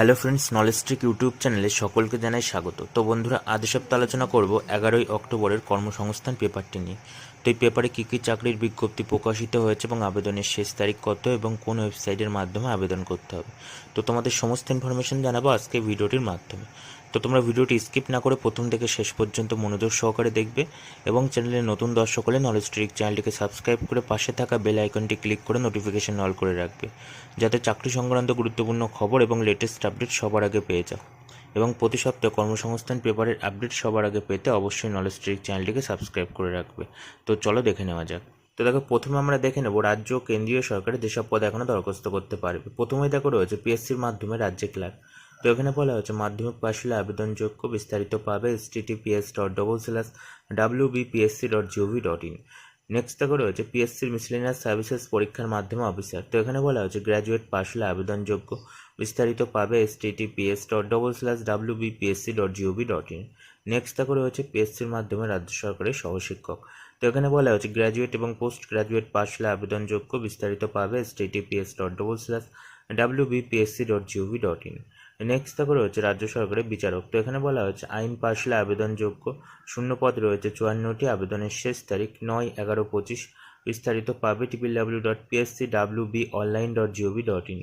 Hello friends knowledge trick YouTube চ্যানেলে সকলকে জানাই স্বাগত। তো বন্ধুরা, আজ সপ্তাহ আলোচনা করব এগারোই অক্টোবরের কর্মসংস্থান পেপারটি নিয়ে। তো এই পেপারে কী কী চাকরির বিজ্ঞপ্তি প্রকাশিত হয়েছে এবং আবেদনের শেষ তারিখ কত এবং কোন ওয়েবসাইটের মাধ্যমে আবেদন করতে হবে? তো তোমাদের সমস্ত ইনফরমেশন জানাব আজকে ভিডিওটির মাধ্যমে। তো তোমরা ভিডিওটি স্কিপ না করে প্রথম থেকে শেষ পর্যন্ত মনোযোগ সহকারে দেখবে এবং চ্যানেলে নতুন দর্শক হলে নলেজ ট্রিক চ্যানেলটিকে সাবস্ক্রাইব করে পাশে থাকা বেল আইকনটি ক্লিক করে নোটিফিকেশন অল করে রাখবে, যাতে চাকরি সংক্রান্ত গুরুত্বপূর্ণ খবর এবং লেটেস্ট আপডেট সবার আগে পেয়ে যাও। এবং প্রতি সপ্তাহে কর্মসংস্থান পেপারের আপডেট সবার আগে পেতে অবশ্যই নলেজ ট্রিক চ্যানেলটিকে সাবস্ক্রাইব করে রাখবে। তো চলো দেখে নেওয়া যাক। তো দেখো, প্রথমে আমরা দেখে নেব রাজ্য কেন্দ্রীয় সরকারের যেসব পদ এখনও দরখাস্ত করতে পারবে। প্রথমেই দেখো রয়েছে পিএসসির মাধ্যমে রাজ্যে ক্লার্ক তো এখানে বলা হচ্ছে মাধ্যমিক পাশ হলে আবেদনযোগ্য বিস্তারিত পাবে https dot double slash W BPSC dot GOV dot in next দেখো রয়েছে পিএসসির মিসলেনিয়াস সার্ভিসেস পরীক্ষার মাধ্যমে অফিসার তো এখানে বলা হচ্ছে গ্র্যাজুয়েট পাশ হলে আবেদনযোগ্য বিস্তারিত পাবে https dot double slash W BPSC dot GOV dot in next দেখো রয়েছে পিএসসির মাধ্যমে রাজ্য সরকারের সহশিক্ষক। তো এখানে বলা হচ্ছে গ্র্যাজুয়েট এবং পোস্ট গ্র্যাজুয়েট পাশ হলে আবেদনযোগ্য বিস্তারিত পাবে https dot double slash W BPSC dot GOV dot in next দেখো রয়েছে রাজ্য সরকারের বিচারক। তো এখানে বলা হচ্ছে, আইন পাশ হলে আবেদনযোগ্য শূন্য পদ রয়েছে চুয়ান্নটি, আবেদনের শেষ তারিখ নয় এগারো পঁচিশ, বিস্তারিত পাবে triple W dot PSC W B online dot GOV dot in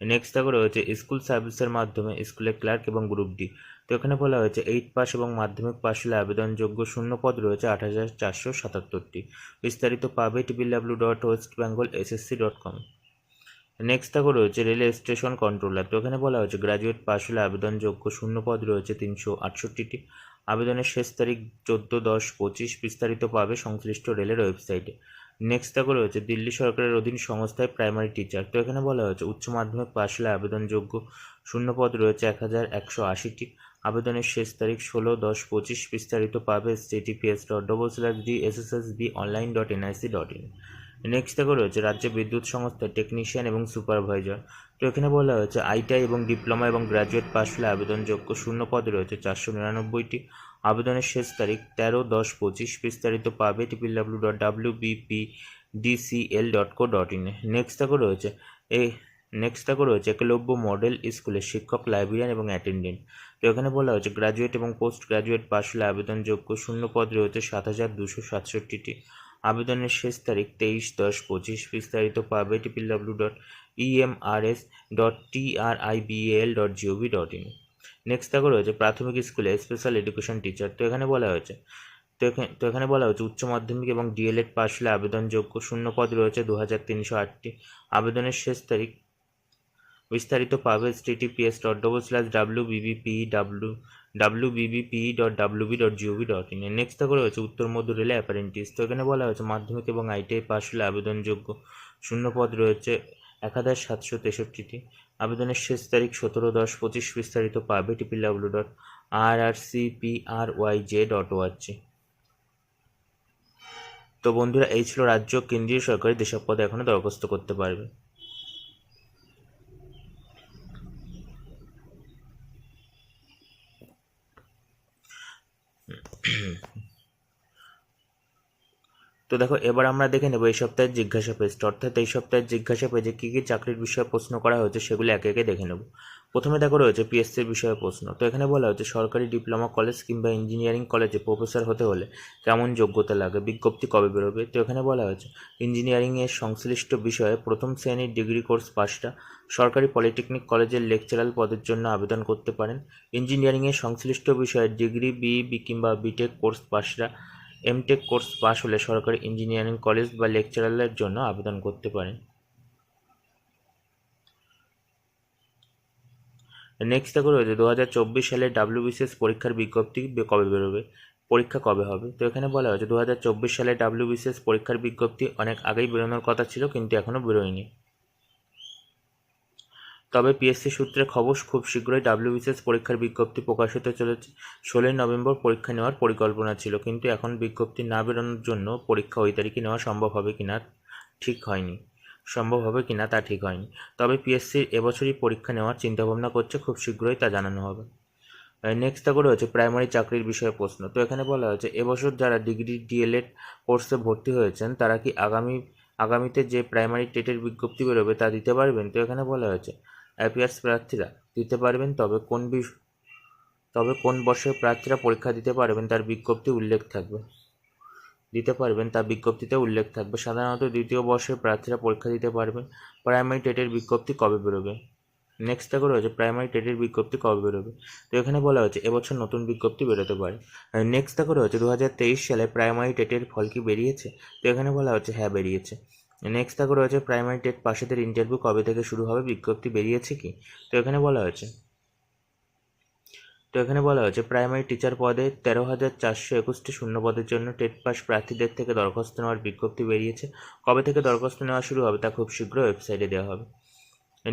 next দেখো রয়েছে স্কুল সার্ভিসের মাধ্যমে স্কুলের ক্লার্ক এবং গ্রুপ ডি তো এখানে বলা হয়েছে এইট পাস এবং মাধ্যমিক পাশ হলে আবেদনযোগ্য শূন্য পদ রয়েছে আট হাজার চারশো সাতাত্তরটি। বিস্তারিত পাবে triple W dot West Bengal SSC dot com next দেখো রয়েছে রেলওয়ে স্টেশন কন্ট্রোলার তো এখানে বলা হয়েছে গ্র্যাজুয়েট পাস হলে আবেদনযোগ্য শূন্য পদ রয়েছে তিনশো আটষট্টিটি। আবেদনের শেষ তারিখ চোদ্দ দশ পঁচিশ বিস্তারিত পাবে সংশ্লিষ্ট রেলের ওয়েবসাইটে নেক্সট দেখো রয়েছে দিল্লি সরকারের অধীন সংস্থায় প্রাইমারি টিচার তো এখানে বলা হয়েছে উচ্চ মাধ্যমিক পাস হলে আবেদনযোগ্য শূন্য পদ রয়েছে এক হাজার একশো আশিটি। আবেদনের শেষ তারিখ ষোলো দশ পঁচিশ বিস্তারিত পাবে https dot double slash D S S S B online dot NIC dot in next দেখো রয়েছে রাজ্য বিদ্যুৎ সংস্থা টেকনিশিয়ান এবং সুপারভাইজার তো এখানে বলা হয়েছে আইটিআই এবং ডিপ্লোমা এবং গ্র্যাজুয়েট পাস হলে আবেদনযোগ্য শূন্য পদ রয়েছে চারশো নিরানব্বইটি। আবেদনের শেষ তারিখ তেরো দশ পঁচিশ, বিস্তারিত পাবে triple W dot W BP DCL dot co dot in next দেখো রয়েছে এই নেক্সট দেখো রয়েছে, একলব্য মডেল স্কুলের শিক্ষক লাইব্রেরিয়ান এবং অ্যাটেন্ডেন্ট তো এখানে বলা হয়েছে গ্র্যাজুয়েট এবং পোস্ট গ্র্যাজুয়েট পাস হলে আবেদনযোগ্য শূন্য পদ রয়েছে সাত হাজার দুশো সাতষট্টিটি। আবেদনের শেষ তারিখ তেইশ দশ পঁচিশ বিস্তারিত পাবে triple W dot EMRS dot TRIBL dot GOV dot in next দেখো রয়েছে প্রাথমিক স্কুলে স্পেশাল এডুকেশন টিচার তো এখানে বলা হয়েছে, তো এখানে তো এখানে বলা হয়েছে উচ্চ মাধ্যমিক এবং ডিএলএড পাস হলে আবেদনযোগ্য শূন্য পদ রয়েছে দু হাজার তিনশো আটটি। আবেদনের শেষ তারিখ বিস্তারিত পাবে https dot double slash W BBP W dot in next দেখো রয়েছে উত্তর মধ্য রেলে অ্যাপারেন্টিস তো এখানে বলা হয়েছে মাধ্যমিক এবং আইটিআই পাস হলে আবেদনযোগ্য। শূন্য পদ রয়েছে এক হাজার সাতশো তেষট্টিটি। আবেদনের শেষ তারিখ সতেরো দশ পঁচিশ বিস্তারিত পাবে triple W dot R R C P R Y J dot ORG তো বন্ধুরা, এই ছিল রাজ্য, কেন্দ্রীয়, সরকারি যেসব পদে এখনও দরখাস্ত করতে পারবে। তো দেখো, এবার আমরা দেখে নেব এই সপ্তাহের জিজ্ঞাসা পেজটা অর্থাৎ এই সপ্তাহের জিজ্ঞাসা পেজে কী কী চাকরির বিষয়ে প্রশ্ন করা হয়েছে সেগুলো একে একে দেখে নেব। প্রথমে দেখো রয়েছে পিএসসির বিষয়ে প্রশ্ন। তো এখানে বলা হচ্ছে সরকারি ডিপ্লোমা কলেজ কিংবা ইঞ্জিনিয়ারিং কলেজে প্রফেসর হতে হলে কেমন যোগ্যতা লাগে? বিজ্ঞপ্তি কবে বেরোবে? তো এখানে বলা হয়েছে ইঞ্জিনিয়ারিংয়ের সংশ্লিষ্ট বিষয়ে প্রথম শ্রেণির ডিগ্রি কোর্স পাসটা সরকারি পলিটেকনিক কলেজের লেকচারাল পদের জন্য আবেদন করতে পারেন। ইঞ্জিনিয়ারিংয়ের সংশ্লিষ্ট বিষয়ে ডিগ্রি বি কিংবা বিটেক কোর্স পাসরা এমটেক কোর্স পাস হলে সরকারি ইঞ্জিনিয়ারিং কলেজ বা লেকচারালের জন্য আবেদন করতে পারেন। নেক্সট দেখো রয়েছে দু হাজার চব্বিশ সালে ডাব্লিউবিসিএস পরীক্ষার বিজ্ঞপ্তি কবে বেরোবে? পরীক্ষা কবে হবে? তো এখানে বলা হয়েছে দু হাজার চব্বিশ সালে ডাব্লিউবিসিএস পরীক্ষার বিজ্ঞপ্তি অনেক আগেই বেরোনোর কথা ছিল, কিন্তু এখনও বেরোয়নি। তবে পিএসসি সূত্রে খবর, খুব শীঘ্রই ডাব্লিউবিসিএস পরীক্ষার বিজ্ঞপ্তি প্রকাশিত চলেছে। ষোলোই নভেম্বর পরীক্ষা নেওয়ার পরিকল্পনা ছিল, কিন্তু এখন বিজ্ঞপ্তি না বেরোনোর জন্য পরীক্ষা ওই তারিখে নেওয়া সম্ভব হবে কিনা ঠিক হয়নি। সম্ভব হবে কিনা তা ঠিক হয়নি। তবে পিএসসির এবছরই পরীক্ষা নেওয়ার চিন্তাভাবনা করছে, খুব শীঘ্রই তা জানানো হবে। নেক্সট দেখো রয়েছে প্রাইমারি চাকরির বিষয়ে প্রশ্ন। তো এখানে বলা হয়েছে, এবছর যারা ডিগ্রি ডিএলএড কোর্সে ভর্তি হয়েছেন, তারা কি আগামী, আগামীতে যে প্রাইমারি টেটের বিজ্ঞপ্তি বেরোবে তা দিতে পারবেন? তো এখানে বলা হয়েছে অ্যাপিয়ার্স প্রার্থীরা দিতে পারবেন, তবে কোন বিষ, তবে কোন বর্ষের প্রার্থীরা পরীক্ষা দিতে পারবেন তার বিজ্ঞপ্তি উল্লেখ থাকবে। দিতে পারবেন, তার বিজ্ঞপ্তিতে উল্লেখ থাকবে। সাধারণত দ্বিতীয় বর্ষের প্রার্থীরা পরীক্ষা দিতে পারবেন। প্রাইমারি টেটের বিজ্ঞপ্তি কবে বেরোবে? নেক্সট দেখো রয়েছে প্রাইমারি টেটের বিজ্ঞপ্তি কবে বেরোবে? তো এখানে বলা হচ্ছে এবছর নতুন বিজ্ঞপ্তি বেরোতে পারে। নেক্সট দেখো রয়েছে দু হাজার তেইশ সালে প্রাইমারি টেটের ফল কি বেরিয়েছে? তো এখানে বলা হচ্ছে হ্যাঁ বেরিয়েছে। নেক্সট দেখো রয়েছে প্রাইমারি টেট পাশেদের ইন্টারভিউ কবে থেকে শুরু হবে, বিজ্ঞপ্তি বেরিয়েছে কি? তো এখানে বলা হয়েছে। তো এখানে বলা হয়েছে প্রাইমারি টিচার পদে তেরো হাজার চারশো একুশটি শূন্য পদের জন্য টেট পাস প্রার্থীদের থেকে দরখাস্ত নেওয়ার বিজ্ঞপ্তি বেরিয়েছে। কবে থেকে দরখাস্ত নেওয়া শুরু হবে তা খুব শীঘ্র ওয়েবসাইটে দেওয়া হবে।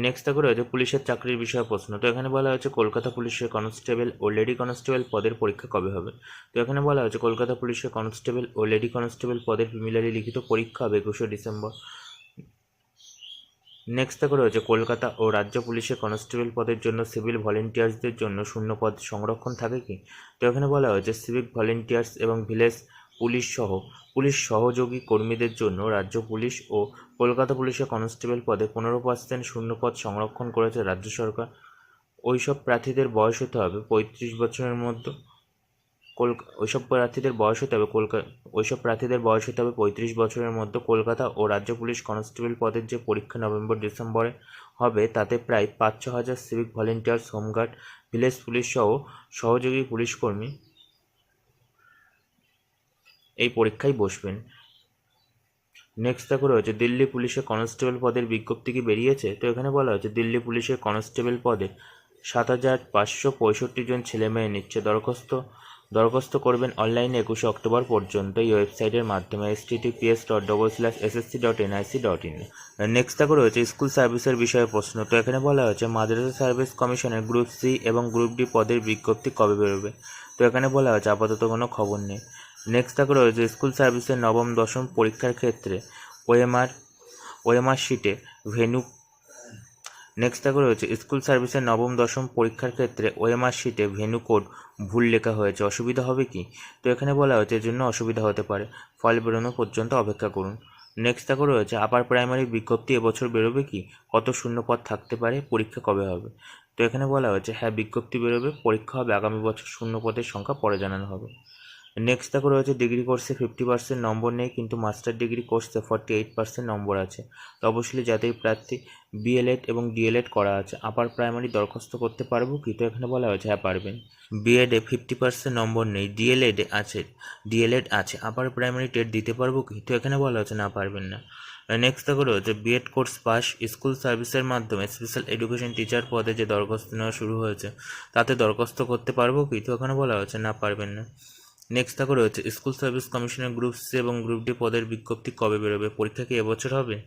নেক্সট দেখো রয়েছে পুলিশের চাকরির বিষয়ে প্রশ্ন। তো এখানে বলা হয়েছে কলকাতা পুলিশের কনস্টেবল ও লেডি কনস্টেবল পদের পরীক্ষা কবে হবে? তো এখানে বলা হয়েছে কলকাতা পুলিশের কনস্টেবল ও লেডি কনস্টেবল পদের প্রিমিলারি লিখিত পরীক্ষা হবে একুশে ডিসেম্বর। নেক্সট দেখো রয়েছে কলকাতা ও রাজ্য পুলিশের কনস্টেবল পদের জন্য সিভিল ভলেন্টিয়ার্সদের জন্য শূন্য পদ সংরক্ষণ থাকে কি? তো এখানে বলা হয়েছে সিভিক ভলেন্টিয়ার্স এবং ভিলেজ পুলিশ সহ পুলিশ সহযোগী কর্মীদের জন্য রাজ্য পুলিশ ও কলকাতা পুলিশের কনস্টেবল পদে পনেরো পার্সেন্ট শূন্য পদ সংরক্ষণ করেছে রাজ্য সরকার। ওইসব প্রার্থীদের বয়স হতে হবে পঁয়ত্রিশ বছরের মধ্যে। কলকা, ওইসব প্রার্থীদের বয়স হতে হবে কলকাতা ওইসব প্রার্থীদের বয়স হতে হবে পঁয়ত্রিশ বছরের মধ্যে। কলকাতা ও রাজ্য পুলিশ কনস্টেবল পদের যে পরীক্ষা নভেম্বর, ডিসেম্বরে হবে, তাতে প্রায় পাঁচ ছ হাজার civic volunteers, home guard, village police সহ সহযোগী পুলিশ কর্মী এই পরীক্ষায় বসবেন। নেক্সট দেখো রয়েছে, দিল্লি পুলিশের কনস্টেবল পদের বিজ্ঞপ্তি কি বেরিয়েছে? তো এখানে বলা হয়েছে, দিল্লি পুলিশের কনস্টেবল পদে সাত হাজার পাঁচশো পঁয়ষট্টি জন ছেলে মেয়ে নিচ্ছে। দরখাস্ত দরখাস্ত করবেন অনলাইনে একুশে অক্টোবর পর্যন্ত। এই ওয়েবসাইটের মাধ্যমে https dot double slash SSC dot NIC dot in next দেখো রয়েছে স্কুল সার্ভিসের বিষয়ে প্রশ্ন। তো এখানে বলা হয়েছে, মাদ্রাসা সার্ভিস কমিশনের গ্রুপ সি এবং গ্রুপ ডি পদের বিজ্ঞপ্তি কবে বেরোবে? তো এখানে বলা হয়েছে, আপাতত কোনো খবর নেই। নেক্সট দেখো রয়েছে স্কুল সার্ভিসের নবম, দশম পরীক্ষার ক্ষেত্রে ওএমআর ওএমআর শিটে ভেনু নেক্সট দেখো রয়েছে স্কুল সার্ভিসের নবম, দশম পরীক্ষার ক্ষেত্রে ওএমআর শিটে ভেনু কোড ভুল লেখা হয়েছে। অসুবিধা হবে কি? তো এখানে বলা হয়েছে এর জন্য অসুবিধা হতে পারে। ফল বেরোনো পর্যন্ত অপেক্ষা করুন। নেক্সট দেখো রয়েছে আপার প্রাইমারি বিজ্ঞপ্তি এবছর বেরোবে কি? কত শূন্য পদ থাকতে পারে? পরীক্ষা কবে হবে? তো এখানে বলা হয়েছে হ্যাঁ বিজ্ঞপ্তি বেরোবে। পরীক্ষা হবে আগামী বছর শূন্য পদের সংখ্যা পরে জানানো হবে। নেক্সট দেখো রয়েছে ডিগ্রি কোর্সে ফিফটি পার্সেন্ট নম্বর নেই, কিন্তু মাস্টার ডিগ্রি কোর্সে ফর্টি এইট পার্সেন্ট নম্বর আছে। তো অবশ্যই যাদের প্রার্থী বিএলএড এবং ডিএলএড করা আছে আপার প্রাইমারি দরখাস্ত করতে পারব কি? তো এখানে বলা হয়েছে হ্যাঁ পারবেন। বিএডে ফিফটি পার্সেন্ট নম্বর নেই ডিএলএডে আছে ডিএলএড আছে আপার প্রাইমারি টেট দিতে পারব কি? তো এখানে বলা হচ্ছে না, পারবেন না। নেক্সট দেখো রয়েছে বিএড কোর্স পাস স্কুল সার্ভিসের মাধ্যমে স্পেশাল এডুকেশন টিচার পদে যে দরখাস্ত নেওয়া শুরু হয়েছে, তাতে দরখাস্ত করতে পারব কি? তো এখানে বলা হয়েছে, না, পারবেন না। নেক্সট দেখো রয়েছে স্কুল সার্ভিস কমিশনের গ্রুপ সি এবং গ্রুপ ডি পদের বিজ্ঞপ্তি কবে বেরোবে? পরীক্ষা কি এবছর হবে?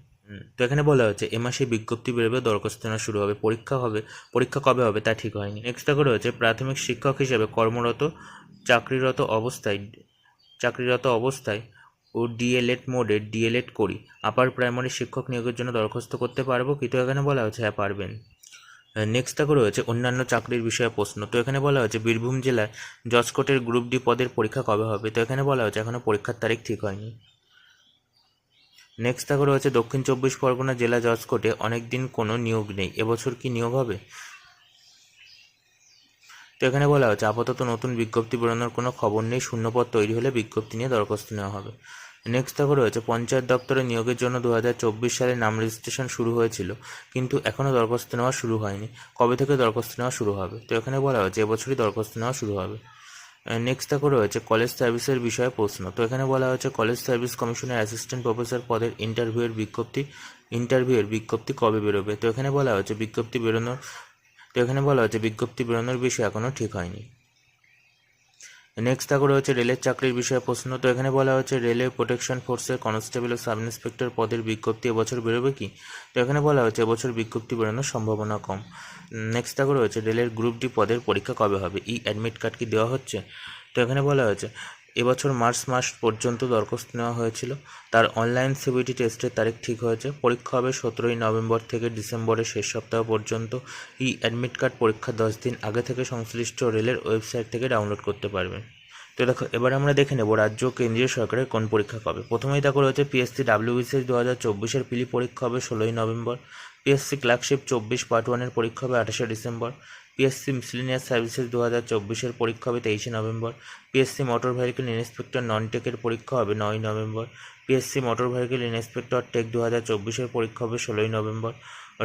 তো এখানে বলা হচ্ছে এ মাসে বিজ্ঞপ্তি বেরোবে, দরখাস্ত নেওয়া শুরু হবে, পরীক্ষা হবে, পরীক্ষা কবে হবে তা ঠিক হয়নি। নেক্সট দেখো রয়েছে, প্রাথমিক শিক্ষক হিসেবে কর্মরত, চাকরিরত অবস্থায় চাকরিরত অবস্থায় ও ডিএলএড মোডে ডিএলএড করি, আপার প্রাইমারি শিক্ষক নিয়োগের জন্য দরখাস্ত করতে পারব কিন্তু এখানে বলা হচ্ছে হ্যাঁ পারবেন। নেক্সট দেখো রয়েছে অন্যান্য চাকরির বিষয়ে প্রশ্ন। তো এখানে বলা হয়েছে, বীরভূম জেলায় জজকোটের গ্রুপ ডি পদের পরীক্ষা কবে হবে? তো এখানে বলা হয়েছে এখনও পরীক্ষার তারিখ ঠিক হয়নি। নেক্সট দেখো রয়েছে, দক্ষিণ চব্বিশ পরগনা জেলা জজকোর্টে অনেক দিন কোনো নিয়োগ নেই। এবছর কি নিয়োগ হবে? তো এখানে বলা হচ্ছে আপাতত নতুন বিজ্ঞপ্তি বেরোনোর কোনো খবর নেই। শূন্যপদ তৈরি হলে বিজ্ঞপ্তি নিয়ে দরখাস্ত নেওয়া হবে। নেক্সট দেখো রয়েছে, পঞ্চায়েত দপ্তরে নিয়োগের জন্য দু হাজার চব্বিশ সালে নাম রেজিস্ট্রেশন শুরু হয়েছিল, কিন্তু এখনও দরখাস্ত নেওয়া শুরু হয়নি। কবে থেকে দরখাস্ত নেওয়া শুরু হবে? তো এখানে বলা হয়েছে এবছরই দরখাস্ত নেওয়া শুরু হবে। নেক্সট দেখো রয়েছে কলেজ সার্ভিসের বিষয়ে প্রশ্ন। তো এখানে বলা হয়েছে কলেজ সার্ভিস কমিশনের অ্যাসিস্ট্যান্ট প্রফেসর পদের ইন্টারভিউয়ের বিজ্ঞপ্তি ইন্টারভিউয়ের বিজ্ঞপ্তি কবে বেরোবে? তো এখানে বলা হয়েছে, বিজ্ঞপ্তি বেরোনোর, তো এখানে বলা হয়েছে, বিজ্ঞপ্তি বেরোনোর বিষয় এখনও ঠিক হয়নি। নেক্সট দেখো রয়েছে রেলের চাকরির বিষয়ে প্রশ্ন। তো এখানে বলা হচ্ছে রেলে প্রোটেকশন ফোর্সের কনস্টেবল ও সাব ইন্সপেক্টর পদের বিজ্ঞপ্তি এবছর বেরোবে কি? তো এখানে বলা হচ্ছে এবছর বিজ্ঞপ্তি বেরোনোর সম্ভাবনা কম। নেক্সট দেখো রয়েছে, রেলের গ্রুপ ডি পদের পরীক্ষা কবে হবে? ই অ্যাডমিট কার্ড কি দেওয়া হচ্ছে? তো এখানে বলা হয়েছে এবছর মার্চ মাস পর্যন্ত দরখাস্ত নেওয়া হয়েছিল। তার অনলাইন সিবিটি টেস্টের তারিখ ঠিক হয়েছে। পরীক্ষা হবে সতেরোই নভেম্বর থেকে ডিসেম্বরের শেষ সপ্তাহ পর্যন্ত। ই অ্যাডমিট কার্ড পরীক্ষা দশ দিন আগে থেকে সংশ্লিষ্ট রেলের ওয়েবসাইট থেকে ডাউনলোড করতে পারবেন। তো দেখো, এবার আমরা দেখে নেব রাজ্য কেন্দ্রীয় সরকারের কোন পরীক্ষা কবে। প্রথমেই দেখো রয়েছে পিএসসি ডাব্লিউবিসিএস দু হাজার চব্বিশের পিলি পরীক্ষা হবে ষোলোই নভেম্বর। পিএসসি ক্লার্কশিপ চব্বিশ পার্ট ওয়ানের পরীক্ষা হবে আঠাশে ডিসেম্বর। পিএসসি মিসলিনিয়াস সার্ভিসেস দু হাজার চব্বিশের পরীক্ষা হবে তেইশে November. PSC motor vehicle inspector non টেকের পরীক্ষা হবে নয় November. PSC motor vehicle inspector tech দু হাজার চব্বিশের পরীক্ষা হবে ষোলোই নভেম্বর।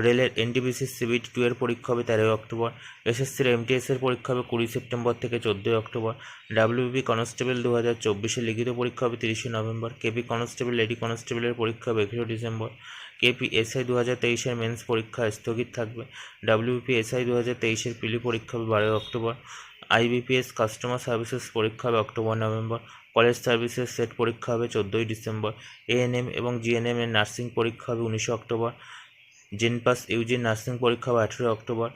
রেলের এনটিপিসি সিবিটি টু এর পরীক্ষা হবে তেরোই অক্টোবর। এসএসসির এমটিএস এর পরীক্ষা হবে কুড়ি সেপ্টেম্বর থেকে চোদ্দোই অক্টোবর। ডাব্লিউবি কনস্টেবল দু হাজার চব্বিশের লিখিত পরীক্ষা হবে তিরিশে নভেম্বর। কেপি কনস্টেবল, লেডি কনস্টেবলের পরীক্ষা হবে একুশে ডিসেম্বর। কেপি এসআই দু হাজার তেইশের মেন্স পরীক্ষা স্থগিত থাকবে। ডাব্লিউপিএসআই দু হাজার তেইশের পিলি পরীক্ষা হবে বারোই অক্টোবর। আইবিপিএস কাস্টমার সার্ভিসেস পরীক্ষা হবে October, November. College services SET পরীক্ষা হবে চোদ্দোই ডিসেম্বর। এএনএম এবং জিএনএম এর নার্সিং পরীক্ষা হবে উনিশে অক্টোবর। জেনপাস ইউজি নার্সিং পরীক্ষা আঠেরোই অক্টোবর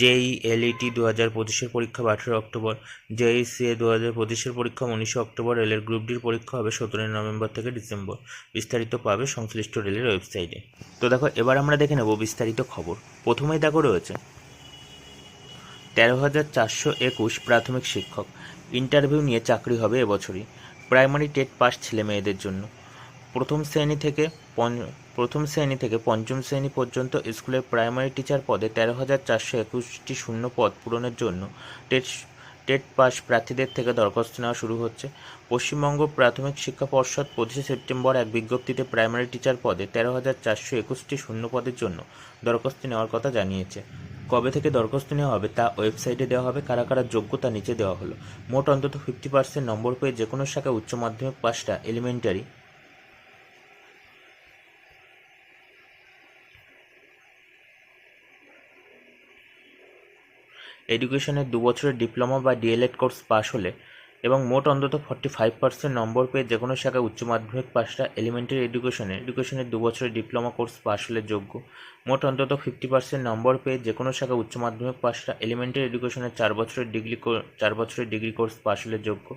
জেই এলইটি দু হাজার পঁচিশের পরীক্ষা আঠেরোই অক্টোবর জেই সিএ দু হাজার পঁচিশের পরীক্ষা উনিশে অক্টোবর, রেলের গ্রুপ ডির পরীক্ষা হবে সতেরোই নভেম্বর থেকে ডিসেম্বর। বিস্তারিত পাবে সংশ্লিষ্ট রেলের ওয়েবসাইটে। তো দেখো, এবার আমরা দেখে নেব বিস্তারিত খবর। প্রথমেই দেখো রয়েছে, তেরো হাজার চারশো একুশ প্রাথমিক শিক্ষক, ইন্টারভিউ নিয়ে চাকরি হবে এবছরই। প্রাইমারি টেট পাস ছেলে মেয়েদের জন্য। প্রথম শ্রেণি থেকে প্রথম শ্রেণি থেকে পঞ্চম শ্রেণি পর্যন্ত স্কুলের প্রাইমারি টিচার পদে তেরো হাজার চারশো একুশটি শূন্য পদ পূরণের জন্য টেট টেট পাস প্রার্থীদের থেকে দরখাস্ত নেওয়া শুরু হচ্ছে। পশ্চিমবঙ্গ প্রাথমিক শিক্ষা পর্ষদ পঁচিশে সেপ্টেম্বর এক বিজ্ঞপ্তিতে প্রাইমারি টিচার পদে তেরো হাজার চারশো একুশটি শূন্য পদের জন্য দরখাস্ত নেওয়ার কথা জানিয়েছে। কবে থেকে দরখাস্ত নেওয়া হবে তা ওয়েবসাইটে দেওয়া হবে, কারা কারা যোগ্যতা নিচে দেওয়া হলো। মোট অন্তত ফিফটি পার্সেন্ট নম্বর পেয়ে যে কোনো শাখায় উচ্চ মাধ্যমিক পাসটা এলিমেন্টারি এডুকেশনের দু বছরের ডিপ্লোমা বা ডিএলএড কোর্স পাশ হলে এবং মোট অন্তত ফর্টি ফাইভ পার্সেন্ট নম্বর পেয়ে যে কোনো শাখায় উচ্চ মাধ্যমিক পাশটা এলিমেন্টারি এডুকেশনে এডুকেশনের দু বছরের ডিপ্লোমা কোর্স পাশ হলে যোগ্য। মোট অন্তত ফিফটি পার্সেন্ট নম্বর পেয়ে যে কোনো শাখায় উচ্চ মাধ্যমিক পাশটা এলিমেন্টারি এডুকেশনের চার বছরের ডিগ্রি চার বছরের ডিগ্রি কোর্স পাশ হলে যোগ্য।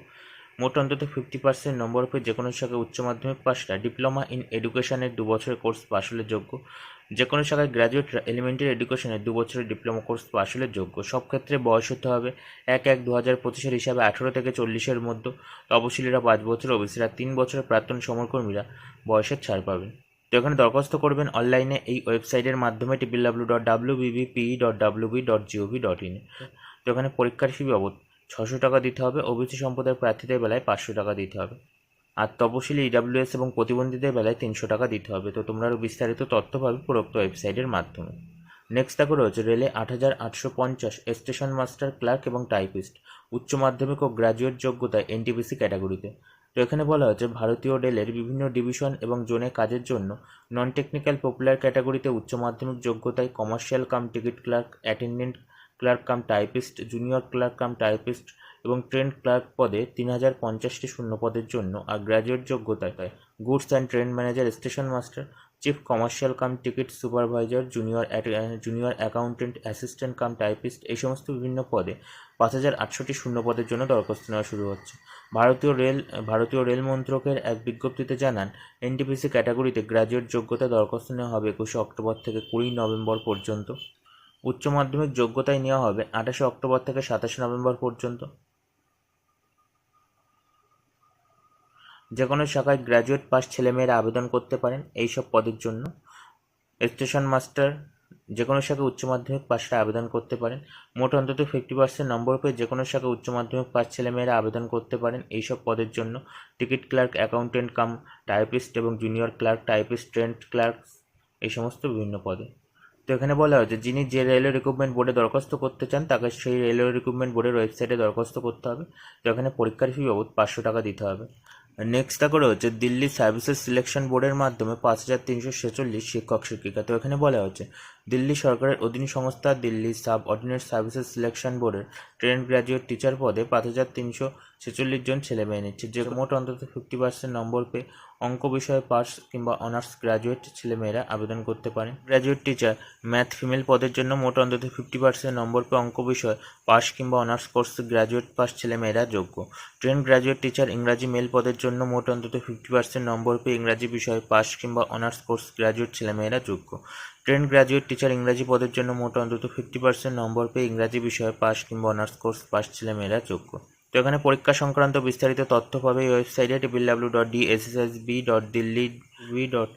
মোট অন্তত ফিফটি পার্সেন্ট নম্বর পেয়ে যে কোনো শাখায় উচ্চ মাধ্যমিক পাশটা ডিপ্লোমা ইন এডুকেশনের দু বছরের কোর্স পাশ হলে যোগ্য। যে কোনো শাখায় গ্র্যাজুয়েটরা এলিমেন্টারি এডুকেশনে দু বছরের ডিপ্লোমা কোর্স হলে যোগ্য। সব ক্ষেত্রে বয়স হতে হবে এক এক দু হাজার পঁচিশের হিসাবে আঠেরো থেকে চল্লিশের মধ্যে। তপশিলীরা পাঁচ বছর, ওবিসিরা তিন বছরের প্রাক্তন সমরকর্মীরা বয়সের ছাড় পাবেন তো এখানে দরখাস্ত করবেন অনলাইনে এই ওয়েবসাইটের মাধ্যমে triple W dot W BBP dot WB dot GOV dot in তো এখানে পরীক্ষার ফি বাবদ ছশো টাকা দিতে হবে, ওবিসি সম্প্রদায়ের প্রার্থীদের বেলায় পাঁচশো টাকা দিতে হবে। আর তপশিলি ইডাব্লিউএস এবং প্রতিবন্ধীদের বেলায় তিনশো টাকা দিতে হবে। তো তোমরা আরও বিস্তারিত তথ্য পাবে উপরোক্ত ওয়েবসাইটের মাধ্যমে। নেক্সট দেখো রয়েছে রেলে আট হাজার আটশো পঞ্চাশ স্টেশন মাস্টার ক্লার্ক এবং টাইপিস্ট, উচ্চ মাধ্যমিক ও গ্র্যাজুয়েট যোগ্যতায় এনটিপিসি ক্যাটাগরিতে। তো এখানে বলা হয়েছে ভারতীয় রেলের বিভিন্ন ডিভিশন এবং জোনে কাজের জন্য নন টেকনিক্যাল পপুলার ক্যাটাগরিতে উচ্চ মাধ্যমিক যোগ্যতায় commercial cum ticket clerk attendant clerk cum typist junior clerk cum typist এবং ট্রেন ক্লার্ক পদে তিন হাজার পঞ্চাশটি শূন্য পদের জন্য আর গ্র্যাজুয়েট যোগ্যতায় পায়। Goods and train manager, station master, chief commercial cum, ticket supervisor, junior junior accountant assistant cum, typist এই সমস্ত বিভিন্ন পদে পাঁচ হাজার আটশোটি শূন্য পদের জন্য দরখাস্ত নেওয়া শুরু হচ্ছে। ভারতীয় রেল ভারতীয় রেল মন্ত্রকের এক বিজ্ঞপ্তিতে জানান, এনটিপিসি ক্যাটাগরিতে গ্র্যাজুয়েট যোগ্যতা দরখাস্ত নেওয়া হবে একুশে অক্টোবর থেকে কুড়ি নভেম্বর পর্যন্ত। উচ্চ মাধ্যমিক যোগ্যতায় নেওয়া হবে আঠাশে অক্টোবর থেকে সাতাশে নভেম্বর পর্যন্ত। যে কোনো শাখায় গ্র্যাজুয়েট পাস ছেলেমেয়েরা আবেদন করতে পারেন এই সব পদের জন্য। স্টেশন মাস্টার যে কোনো শাখায় উচ্চ মাধ্যমিক পাশটা আবেদন করতে পারেন। মোট অন্তত ফিফটি পার্সেন্ট নম্বর পেয়ে যে কোনো শাখায় উচ্চ মাধ্যমিক পাস ছেলেমেয়েরা আবেদন করতে পারেন এই সব পদের জন্য। Ticket clerk accountant cum typist এবং junior clerk typist trained clerk এই সমস্ত বিভিন্ন পদে। তো এখানে বলা হয়েছে, যিনি যে রেলওয়ে রিক্রুটমেন্ট বোর্ডে দরখাস্ত করতে চান, তাকে সেই রেলওয়ে রিক্রুটমেন্ট বোর্ডের ওয়েবসাইটে দরখাস্ত করতে হবে। তো এখানে পরীক্ষার ফি বাবদ পাঁচশো টাকা দিতে হবে। নেক্সট দেখো রয়েছে দিল্লি সার্ভিসেস সিলেকশন বোর্ডের মাধ্যমে পাঁচ হাজার তিনশো ছেচল্লিশ শিক্ষক শিক্ষিকা। তো এখানে বলা হচ্ছে দিল্লি সরকারের অধীন সংস্থা Delhi subordinate services selection বোর্ডের ট্রেন গ্র্যাজুয়েট টিচার পদে পাঁচ হাজার তিনশো ছেচল্লিশ জন ছেলে মেয়ে নিচ্ছে। যে মোট অন্তত ফিফটি পার্সেন্ট নম্বর পেয়ে অঙ্ক বিষয়ে পাস কিংবা অনার্স গ্র্যাজুয়েট ছেলেমেয়েরা আবেদন করতে পারেন। গ্র্যাজুয়েট টিচার, ম্যাথ ফিমেল পদের জন্য মোট অন্তত ফিফটি পার্সেন্ট নম্বর পেয়ে অঙ্ক বিষয় পাস কিংবা অনার্স কোর্স গ্র্যাজুয়েট পাস ছেলেমেয়েরা যোগ্য। ট্রেন গ্র্যাজুয়েট টিচার, ইংরাজি মেল পদের জন্য মোট অন্তত ফিফটি পার্সেন্ট নম্বর পেয়ে ইংরাজি বিষয়ে পাস কিংবা অনার্স কোর্স গ্র্যাজুয়েট ছেলেমেয়েরা যোগ্য। ট্রেন গ্র্যাজুয়েট টিচার, ইংরাজি পদের জন্য মোট অন্তত ফিফটি পার্সেন্ট নম্বর পেয়ে ইংরাজি বিষয়ে পাস কিংবা অনার্স কোর্স পাস ছেলেমেয়েরা যোগ্য। তো এখানে পরীক্ষা সংক্রান্ত বিস্তারিত তথ্য পাবে এই ওয়েবসাইটে triple W dot D S S S B dot Delhi B dot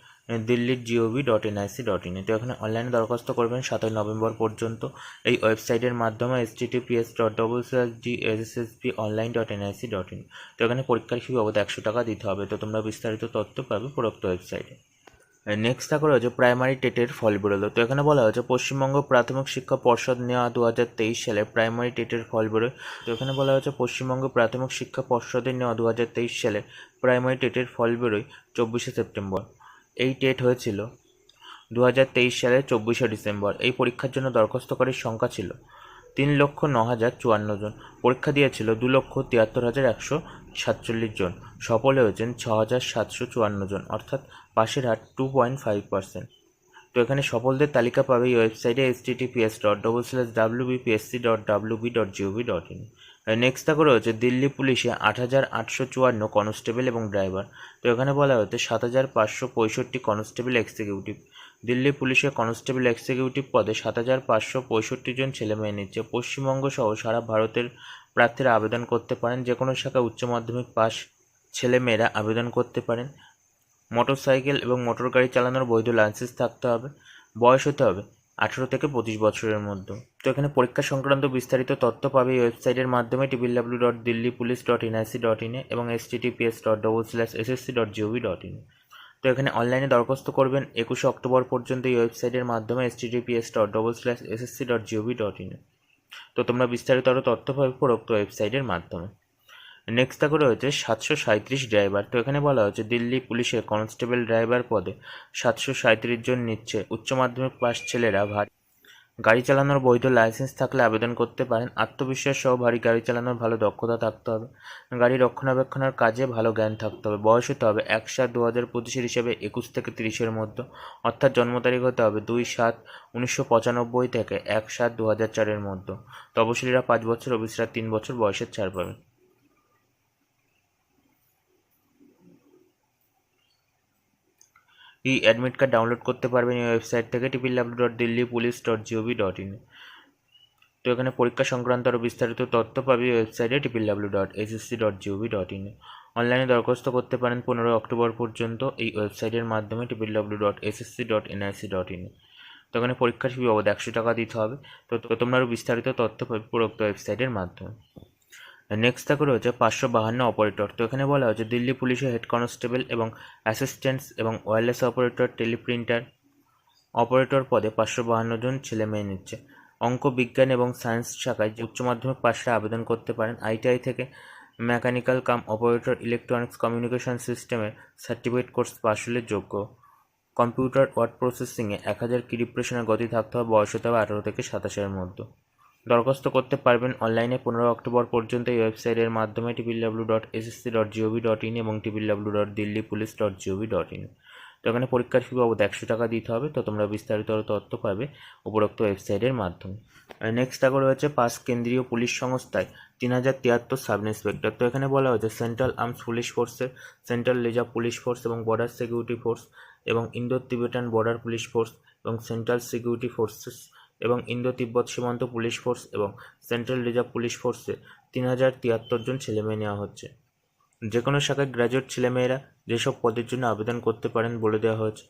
দিল্লির GOV dot NIC dot in তো এখানে অনলাইনে দরখাস্ত করবেন সাতই নভেম্বর পর্যন্ত। এই ওয়েবসাইটের মাধ্যমে https dot double G S S S P online dot NIC dot in তো এখানে পরীক্ষার ফি বাবদ একশো টাকা দিতে হবে। তো তোমরা বিস্তারিত তথ্য পাবে উপরোক্ত ওয়েবসাইটে। নেক্সট থাকা রয়েছে প্রাইমারি টেটের ফল বেরোলো। তো এখানে বলা হয়েছে, পশ্চিমবঙ্গ প্রাথমিক শিক্ষা পর্ষদ নেওয়া দু হাজার তেইশ সালে প্রাইমারি টেটের ফল বেরোয়। তো এখানে বলা হয়েছে, পশ্চিমবঙ্গ প্রাথমিক শিক্ষা পর্ষদের নেওয়া দু হাজার তেইশ সালে প্রাইমারি টেটের ফল বেরোয় চব্বিশে সেপ্টেম্বর। এই টেট হয়েছিল দু হাজার তেইশ সালের চব্বিশে ডিসেম্বর। এই পরীক্ষার জন্য দরখাস্তকারীর সংখ্যা ছিল তিন লক্ষ ন হাজার চুয়ান্ন জন। পরীক্ষা দিয়েছিল দু লক্ষ তিয়াত্তর হাজার একশো সাতচল্লিশ জন। সফল হয়েছেন ছ হাজার সাতশো চুয়ান্ন জন। অর্থাৎ পাশের হার টু পয়েন্ট ফাইভ পার্সেন্ট তো এখানে সফলদের তালিকা পাবে এই ওয়েবসাইটে https dot double slash W BPSC dot W B dot GOV dot in next থাকা রয়েছে, দিল্লি পুলিশে আট হাজার আটশো চুয়ান্ন কনস্টেবল এবং ড্রাইভার তো এখানে বলা হয়েছে, সাত হাজার পাঁচশো পঁয়ষট্টি কনস্টেবল এক্সিকিউটিভ দিল্লি পুলিশের কনস্টেবল এক্সিকিউটিভ পদে সাত হাজার পাঁচশো পঁয়ষট্টি জন ছেলে মেয়ে নিচ্ছে। পশ্চিমবঙ্গ সহ সারা ভারতের প্রার্থীরা আবেদন করতে পারেন। যে কোনো শাখায় উচ্চ মাধ্যমিক পাস ছেলে মেয়েরা আবেদন করতে পারেন। মোটর সাইকেল এবং মোটর গাড়ি চালানোর বৈধ লাইসেন্স থাকতে হবে। বয়স হতে হবে আঠেরো থেকে পঁচিশ বছরের মধ্যে। তো এখানে পরীক্ষা সংক্রান্ত বিস্তারিত তথ্য পাবে এই ওয়েবসাইটের মাধ্যমে triple W dot Delhi police dot NIC dot ইনে এবং https dot double slash SSC dot GOV dot in তো এখানে অনলাইনে দরখাস্ত করবেন একুশে অক্টোবর পর্যন্ত এই ওয়েবসাইটের মাধ্যমে https dot double slash SSC dot GOV dot ইনে তো তোমরা বিস্তারিত আরও তথ্য পাবে উপরোক্ত ওয়েবসাইটের মাধ্যমে। নেক্সট থাকা রয়েছে সাতশো সাঁত্রিশ ড্রাইভার তো এখানে বলা হচ্ছে দিল্লি পুলিশের কনস্টেবল ড্রাইভার পদে সাতশো সাঁত্রিশ জন নিচ্ছে উচ্চ মাধ্যমিক পাস ছেলেরা ভারী। গাড়ি চালানোর বৈধ লাইসেন্স থাকলে আবেদন করতে পারেন। আত্মবিশ্বাস সহ ভারী গাড়ি চালানোর ভালো দক্ষতা থাকতে হবে। গাড়ি রক্ষণাবেক্ষণের কাজে ভালো জ্ঞান থাকতে হবে। বয়স হতে হবে এক সাত দু হাজার পঁচিশের হিসেবে একুশ থেকে তিরিশের মধ্যে। অর্থাৎ জন্ম তারিখ হতে হবে দুই সাত উনিশশো পঁচানব্বই থেকে এক সাত দু হাজার চারের মধ্যে। তপশিলীরা পাঁচ বছর, অফিসরা তিন বছর, বয়সের ছাড় পাবে। এই অ্যাডমিট কার্ড ডাউনলোড করতে পারবেন এই ওয়েবসাইট থেকে triple W dot Delhi police dot GOV dot in তো এখানে পরীক্ষা সংক্রান্ত আরও বিস্তারিত তথ্য পাবে ওয়েবসাইটে triple W dot SSC dot GOV dot in অনলাইনে দরখাস্ত করতে পারেন পনেরোই অক্টোবর পর্যন্ত এই ওয়েবসাইটের মাধ্যমে triple W dot SSC dot NIC dot in তো এখানে পরীক্ষার ফি বাবদ একশো টাকা দিতে হবে। তো তোমরা আরও বিস্তারিত তথ্য পাবে উপরোক্ত ওয়েবসাইটের মাধ্যমে। নেক্সট থাকে রয়েছে পাঁচশো বাহান্ন অপারেটর তো এখানে বলা হয়েছে দিল্লি পুলিশের হেড কনস্টেবল এবং অ্যাসিস্ট্যান্টস এবং ওয়্যারলেস অপারেটর টেলিপ্রিন্টার অপারেটর পদে পাঁচশো বাহান্ন জন ছেলে মেয়ে নিচ্ছে। অঙ্ক, বিজ্ঞান এবং সায়েন্স শাখায় উচ্চ মাধ্যমিক পাশরা আবেদন করতে পারেন। আইটিআই থেকে mechanical cum operator electronics communication সিস্টেমের সার্টিফিকেট কোর্স পাশ হলে যোগ্য। কম্পিউটার ওয়ার্ড প্রসেসিংয়ে এক হাজার কিরিপ্রেশনের গতি থাকতে হবে বয়স হতে হবে আঠারো থেকে সাতাশের মধ্যে। দরখাস্ত করতে পারবেন অনলাইনে পনেরো অক্টোবর পর্যন্ত এই ওয়েবসাইটের মাধ্যমে triple W dot SSC dot GOV dot in এবং triple W dot Delhi police dot GOV dot in. তো এখানে পরীক্ষার ফি বাবদ একশো টাকা দিতে হবে, তো তোমরা বিস্তারিত তথ্য পাবে উপরোক্ত ওয়েবসাইটের মাধ্যমে। নেক্সট থাকা রয়েছে পাঁচ কেন্দ্রীয় পুলিশ সংস্থায় তিন হাজার তিয়াত্তর সাব ইন্সপেক্টর তো এখানে বলা হয়েছে সেন্ট্রাল আর্মস পুলিশ ফোর্সের, সেন্ট্রাল রিজার্ভ পুলিশ ফোর্স এবং বর্ডার সিকিউরিটি ফোর্স এবং Indo Tibetan border police force এবং সেন্ট্রাল সিকিউরিটি ফোর্সেস এবং ইন্দো তিব্বত সীমান্ত পুলিশ ফোর্স এবং সেন্ট্রাল রিজার্ভ পুলিশ ফোর্সে তিন হাজার তিয়াত্তর জন ছেলেমেয়ে নেওয়া হচ্ছে। যে কোনো শাখায় গ্র্যাজুয়েট ছেলেমেয়েরা যেসব পদের জন্য আবেদন করতে পারেন বলে দেওয়া হয়েছে।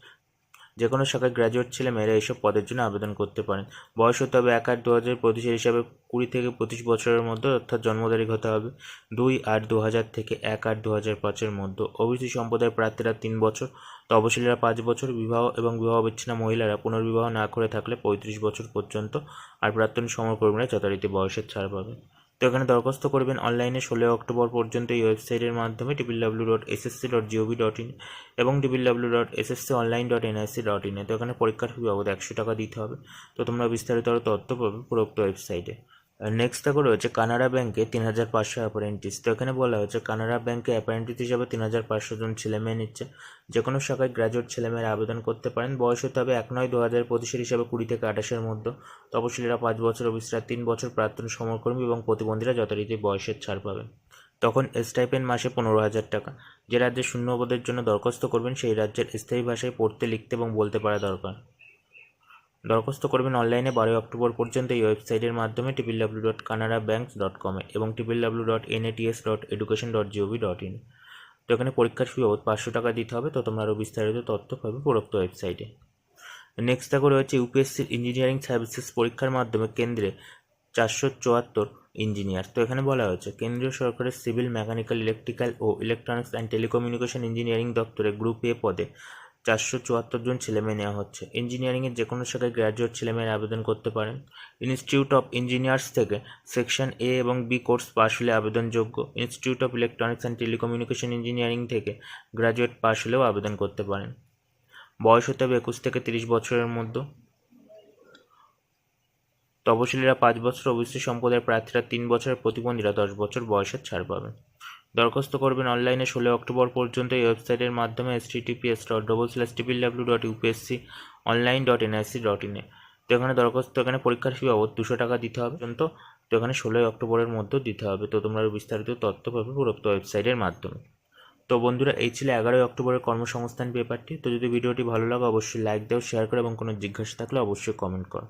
যে কোনো শাখায় গ্র্যাজুয়েট ছেলেমেয়েরা এইসব পদের জন্য আবেদন করতে পারেন। বয়স হতে হবে এক আট দু হাজার পঁচিশের হিসাবে কুড়ি থেকে পঁচিশ বছরের মধ্যে অর্থাৎ জন্ম তারিখ হতে হবে। দুই আট দু হাজার থেকে এক আট দু হাজার পাঁচের মধ্যে। ওবিসি সম্প্রদায়ের প্রার্থীরা তিন বছর। তপশিলীরা পাঁচ বছর বিবাহ এবং বিবাহ বিচ্ছিন্ন মহিলারা পুনর্বিবাহ না করে থাকলে পঁয়ত্রিশ বছর পর্যন্ত আর প্রাক্তন সমরকর্মীরা যথারীতি বয়সের ছাড় পাবে তো এখানে দরখাস্ত করবেন অনলাইনে ষোলোই অক্টোবর পর্যন্ত এই ওয়েবসাইটের মাধ্যমে triple W dot SSC dot GOV dot in এবং triple W dot SSC online dot NIC dot ইনে তো এখানে পরীক্ষার ফি বাবদ একশো টাকা দিতে হবে। তো তোমরা বিস্তারিত আরও তথ্য পাবে উপরোক্ত ওয়েবসাইটে। নেক্সট থাকা রয়েছে কানাডা ব্যাংকে তিন হাজার পাঁচশো অ্যাপারেন্টিস তো এখানে বলা হয়েছে, কানাডা ব্যাংকে অ্যাপারেন্টিস হিসাবে তিন হাজার পাঁচশো জন ছেলেমেয়ে নিচ্ছে। যে কোনো শাখায় গ্র্যাজুয়েট ছেলেমেয়েরা আবেদন করতে পারেন। বয়স হতে হবে এক নয় দু হাজার পঁচিশের হিসাবে কুড়ি থেকে আঠাশের মধ্যে। তপশিলীরা পাঁচ বছর অফিসরা তিন বছর প্রাক্তন সমরকর্মী এবং প্রতিবন্ধীরা যথারীতি বয়সের ছাড় পাবেন। তখন স্টাইপেন মাসে পনেরো হাজার টাকা। যে রাজ্যে শূন্য পদের জন্য দরখাস্ত করবেন, সেই রাজ্যের স্থায়ী ভাষায় পড়তে, লিখতে এবং বলতে পারা দরকার। দরখাস্ত করবেন অনলাইনে বারোই অক্টোবর পর্যন্ত এই ওয়েবসাইটের মাধ্যমে triple W dot Canada banks dot কমে এবং triple W dot NATS dot education dot GOV dot in তো এখানে পরীক্ষার ফি বাবদ পাঁচশো টাকা দিতে হবে। তো তোমরা আরও বিস্তারিত তথ্য পাবে উপরোক্ত ওয়েবসাইটে। নেক্সট দেখো রয়েছে ইউপিএসসির ইঞ্জিনিয়ারিং সার্ভিসেস পরীক্ষার মাধ্যমে কেন্দ্রে চারশো চুয়াত্তর ইঞ্জিনিয়ার তো এখানে বলা হয়েছে, কেন্দ্রীয় সরকারের সিভিল মেকানিক্যাল ইলেকট্রিক্যাল ও ইলেকট্রনিক্স অ্যান্ড টেলিকমিউনিকেশন ইঞ্জিনিয়ারিং দপ্তরে গ্রুপ এ পদে চারশো চুয়াত্তর জন ছেলেমেয়ে নেওয়া হচ্ছে। ইঞ্জিনিয়ারিংয়ের যে কোনো শাখায় গ্র্যাজুয়েট ছেলেমেয়েরা আবেদন করতে পারেন। ইনস্টিটিউট অফ ইঞ্জিনিয়ার্স থেকে সেকশন এ এবং বি কোর্স পাশ হলে আবেদনযোগ্য। Institute of electronics and telecommunication engineering থেকে গ্র্যাজুয়েট পাশ হলেও আবেদন করতে পারেন। বয়স হতে হবে একুশ থেকে তিরিশ বছরের মধ্যে। তপশিলীরা পাঁচ বছর ওবিসি সম্প্রদায়ের প্রার্থীরা তিন বছরের প্রতিবন্ধীরা দশ বছর বয়সের ছাড় পাবেন। দরখাস্ত করবেন অনলাইনে ষোলো অক্টোবর পর্যন্ত এই ওয়েবসাইটের মাধ্যমে https dot double slash triple W dot UPSC online dot NIC dot ইনে তো এখানে দরখাস্ত এখানে পরীক্ষার ফি বাবদ দুশো টাকা দিতে হবে পর্যন্ত। তো এখানে ষোলোই অক্টোবরের মধ্যে দিতে হবে। তো তোমরা বিস্তারিত তথ্য পাবে উপরোক্ত ওয়েবসাইটের মাধ্যমে। তো বন্ধুরা, এই ছিল এগারোই অক্টোবরের কর্মসংস্থান পেপারটি। তো যদি ভিডিওটি ভালো লাগে, অবশ্যই লাইক দাও শেয়ার করো এবং কোনো জিজ্ঞাসা থাকলে অবশ্যই কমেন্ট করো।